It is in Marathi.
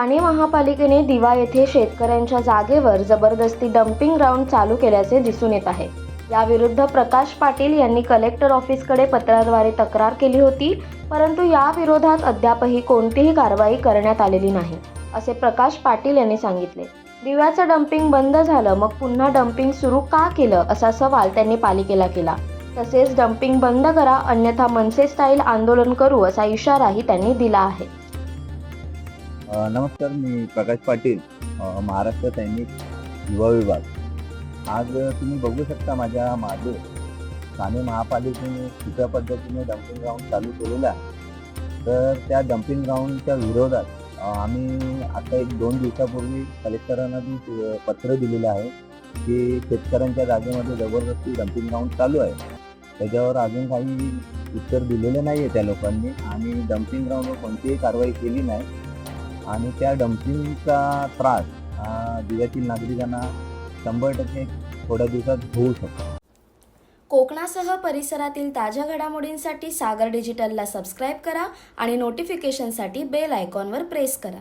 ठाणे महापालिकेने दिवा येथे शेतकऱ्यांच्या जागेवर जबरदस्ती डम्पिंग ग्राउंड चालू केल्याचे दिसून येत आहे. याविरुद्ध प्रकाश पाटील यांनी कलेक्टर ऑफिसकडे पत्राद्वारे तक्रार केली होती परंतु याविरोधात अद्यापही कोणतीही कारवाई करण्यात आलेली नाही असे प्रकाश पाटील यांनी सांगितले. दिव्याचं डम्पिंग बंद झालं मग पुन्हा डम्पिंग सुरू का केलं असा सवाल त्यांनी पालिकेला केला. तसेच डम्पिंग बंद करा अन्यथा मनसे स्टाईल आंदोलन करू असा इशाराही त्यांनी दिला आहे. नमस्कार मी प्रकाश पाटील महाराष्ट्र सैनिक युवा विभाग. आज तुम्ही बघू शकता माझ्या मागे ठाणे महापालिकेने कुठल्या पद्धतीने डम्पिंग ग्राउंड चालू केलेलं आहे. तर त्या डम्पिंग ग्राउंडच्या विरोधात आम्ही आता एक दोन दिवसापूर्वी कलेक्टरांना बी पत्र दिलेलं आहे की शेतकऱ्यांच्या जागेमध्ये जबरदस्ती डम्पिंग ग्राउंड चालू आहे. त्याच्यावर अजून काही उत्तर दिलेलं नाही आहे त्या लोकांनी आणि डम्पिंग ग्राउंडवर कोणतीही कारवाई केली नाही. आणि त्या डम्पिंगचा त्रास हा दिव्यातील नागरिकांना शंभर टक्के थोड्या दिवसात होऊ शकतो. कोकणासह परिसरातील ताज्या घडामोडींसाठी सागर डिजिटलला सबस्क्राईब करा आणि नोटिफिकेशनसाठी बेल आयकॉनवर प्रेस करा.